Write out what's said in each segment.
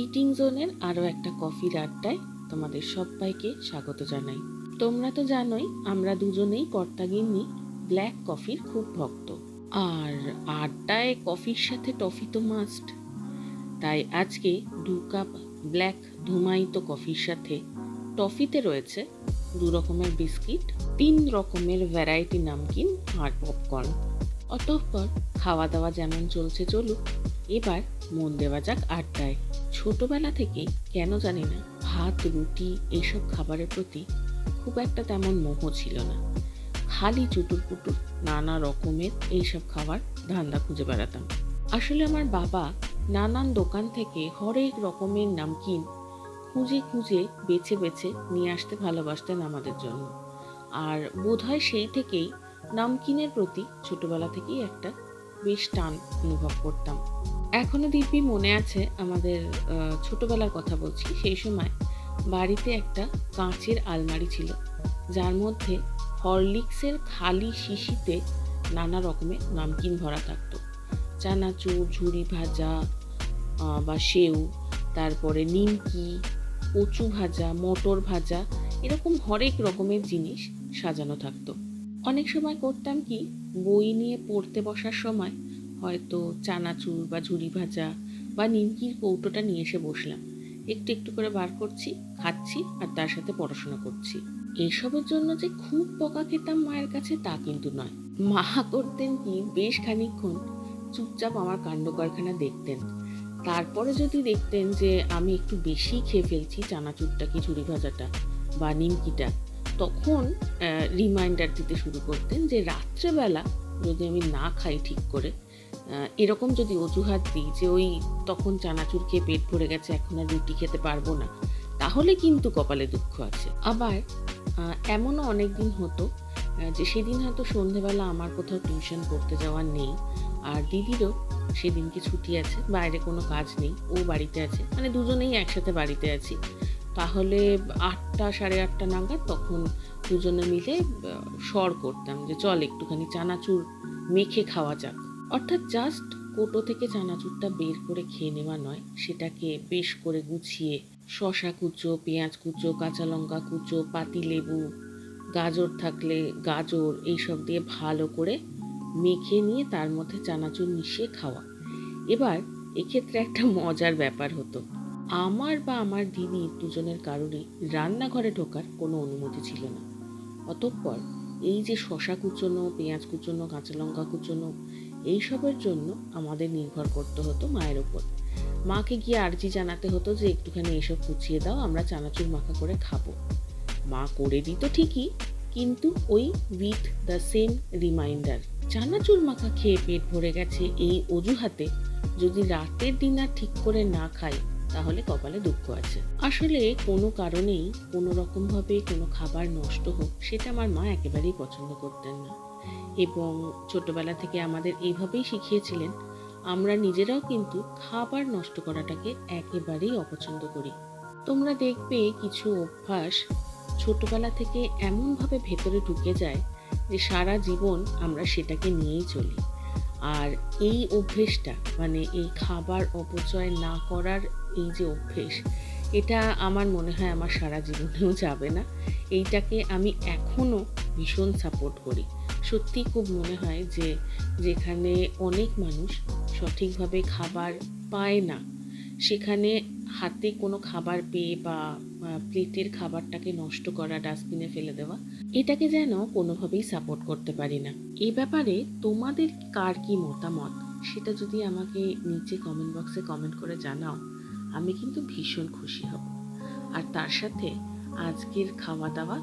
Eating জোনের আরও একটা কফির আড্ডায় তোমাদের সবাইকে স্বাগত জানাই। তোমরা তো জানোই, আমরা দুজনেই কর্তাগিন্নি ব্ল্যাক কফির খুব ভক্ত। আর আড্ডায় কফির সাথে টফি তো মাস্ট তাই আজকে দু কাপ ব্ল্যাক ধুমায়িত কফির সাথে টফিতে রয়েছে দু রকমের বিস্কিট, তিন রকমের ভ্যারাইটি নামকিন আর পপকর্ন অতঃপর খাওয়া দাওয়া যেমন চলছে চলুক এবার মন দেওয়া যাক আড্ডায়। ছোটবেলা থেকেই, কেন জানি না, ভাত, রুটি এইসব খাবারের প্রতি খুব একটা তেমন মোহ ছিল না। খালি চুটুর পুটুর নানা রকমের এইসব খাবার ধান্দা খুঁজে বেড়াতাম। আসলে আমার বাবা নানান দোকান থেকে হরেক রকমের নামকিন খুঁজে খুঁজে বেছে বেছে নিয়ে আসতে ভালোবাসতেন আমাদের জন্য। আর বোধহয় সেই থেকেই নামকিনের প্রতি ছোটবেলা থেকেই একটা বেশ টান অনুভব করতাম। এখনও দিব্যি মনে আছে আমাদের ছোটবেলার কথা বলছি, সেই সময় বাড়িতে একটা কাঁচের আলমারি ছিল, যার মধ্যে হরলিক্সের খালি শিশিতে নানা রকমের নামকিন ভরা থাকতো। চানাচুর ঝুড়ি ভাজা বা সেউ, তারপরে নিমকি, কচু ভাজা, মটর ভাজা, এরকম হরেক রকমের জিনিস সাজানো থাকতো। অনেক সময় করতাম কি, বই নিয়ে পড়তে বসার সময় হয়তো চানাচুর বা ঝুড়ি ভাজা বা নিমকির কৌটোটা নিয়ে এসে বসলাম। একটু একটু করে বার করছি, খাচ্ছি আর তার সাথে পড়াশোনা করছি। এসবের জন্য যে খুব বকা খেতাম মায়ের কাছে তা কিন্তু নয়। মা করতেন কি, বেশ খানিকক্ষণ চুপচাপ আমার কাণ্ড কারখানা দেখতেন। তারপরে যদি দেখতেন যে আমি একটু বেশি খেয়ে ফেলছি চানাচুরটা কি ঝুড়ি ভাজাটা বা নিমকিটা তখন রিমাইন্ডার দিতে শুরু করতেন যে রাত্রেবেলা যদি আমি না খাই ঠিক করে এরকম যদি অজুহাত দিই যে ওই তখন চানাচুর খেয়ে পেট ভরে গেছে, এখন আর রুটি খেতে পারব না, তাহলে কিন্তু কপালে দুঃখ আছে। আবার এমনও অনেক দিন হতো যে সেদিন হয়তো সন্ধেবেলা আমার কোথাও টিউশন করতে যাওয়ার নেই, আর দিদিরও সেদিনকে ছুটি আছে, বাইরে কোনো কাজ নেই, ও বাড়িতে আছে মানে দুজনেই একসাথে বাড়িতে আছি। তাহলে আটটা সাড়ে আটটা নাগাদ তখন দুজনে মিলে সর করতাম যে চল একটুখানি চানাচুর মেখে খাওয়া যাক। অর্থাৎ জাস্ট কোটো থেকে চানাচুরটা বের করে খেয়ে নেওয়া নয়, সেটাকে বেশ করে গুছিয়ে শশা কুচো, পেঁয়াজ কুচো, কাঁচা লঙ্কা কুচো, পাতি লেবু, গাজর থাকলে গাজর, এইসব দিয়ে ভালো করে মেখে নিয়ে তার মধ্যে চানাচুর মিশিয়ে খাওয়া। এবার এক্ষেত্রে একটা মজার ব্যাপার হতো। আমার বা আমার দিদি দুজনের কারোরই রান্নাঘরে ঢোকার কোনো অনুমতি ছিল না। অতঃপর এই যে শশা কুচোনো, পেঁয়াজ কুচনো, কাঁচা লঙ্কা কুচনো, এইসবের জন্য আমাদের নির্ভর করতে হতো মায়ের ওপর। মাকে গিয়ে আর্জি জানাতে হতো যে, একটুখানি এসব কুচিয়ে দাও, আমরা চানাচুর মাখা করে খাব। মা করে দিত ঠিকই, কিন্তু ওই উইথ দ্য সেম রিমাইন্ডার চানাচুর মাখা খেয়ে পেট ভরে গেছে, এই অজুহাতে যদি রাতের ডিনার ঠিক করে না খাই তাহলে কপালে দুঃখ আছে। আসলে কোনো কারণেই কোনো রকমভাবে কোনো খাবার নষ্ট হোক, সেটা আমার মা একেবারেই পছন্দ করতেন না। এবং ছোটবেলা থেকে আমাদের এইভাবেই শিখিয়েছিলেন, আমরা নিজেরাও কিন্তু খাবার নষ্ট করাটাকে একেবারেই অপছন্দ করি। তোমরা দেখবে কিছু অভ্যাস ছোটবেলা থেকে এমনভাবে ভেতরে ঢুকে যায় যে সারা জীবন আমরা সেটাকে নিয়েই চলি। আর এই অভ্যেসটা মানে এই খাবার অপচয় না করার এই যে অভ্যেস, এটা আমার মনে হয় আমার সারা জীবনেও যাবে না। এইটাকে আমি এখনও ভীষণ সাপোর্ট করি। সত্যি খুব মনে হয় যে যেখানে অনেক মানুষ সঠিকভাবে খাবার পায় না সেখানে হাতে কোনো খাবার পেয়ে বা প্লেটের খাবারটাকে নষ্ট করা, ডাস্টবিনে ফেলে দেওয়া, এটাকে যেন কোনোভাবেই সাপোর্ট করতে পারি না। এ ব্যাপারে তোমাদের কার কি মতামত? সেটা যদি আমাকে নিচে কমেন্ট বক্সে কমেন্ট করে জানাও, আমি কিন্তু ভীষণ খুশি হব। আর তার সাথে আজকের খাওয়া দাওয়া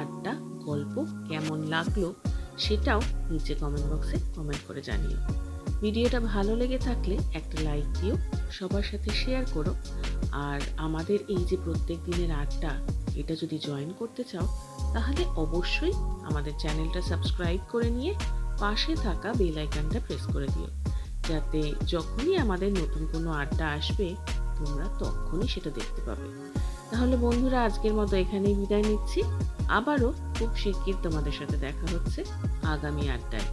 আড্ডা, গল্প কেমন লাগল, সেটাও নিচে কমেন্ট বক্সে কমেন্ট করে জানিও। ভিডিওটা ভালো লেগে থাকলে একটা লাইক দিও, সবার সাথে শেয়ার করো। আর আমাদের এই যে প্রত্যেক দিনের আড্ডা, এটা যদি জয়েন করতে চাও, তাহলে অবশ্যই আমাদের চ্যানেলটা সাবস্ক্রাইব করে নিয়ে পাশে থাকা বেল আইকনটা প্রেস করে দিও। যাতে যখনই আমাদের নতুন কোনো আড্ডা আসবে, তোমরা তখনই সেটা দেখতে পাবে। তাহলে বন্ধুরা, আজকের মতো এখানেই বিদায় নিচ্ছি। আবারও খুব শিগগির তোমাদের সাথে দেখা হচ্ছে আগামী আড্ডায়।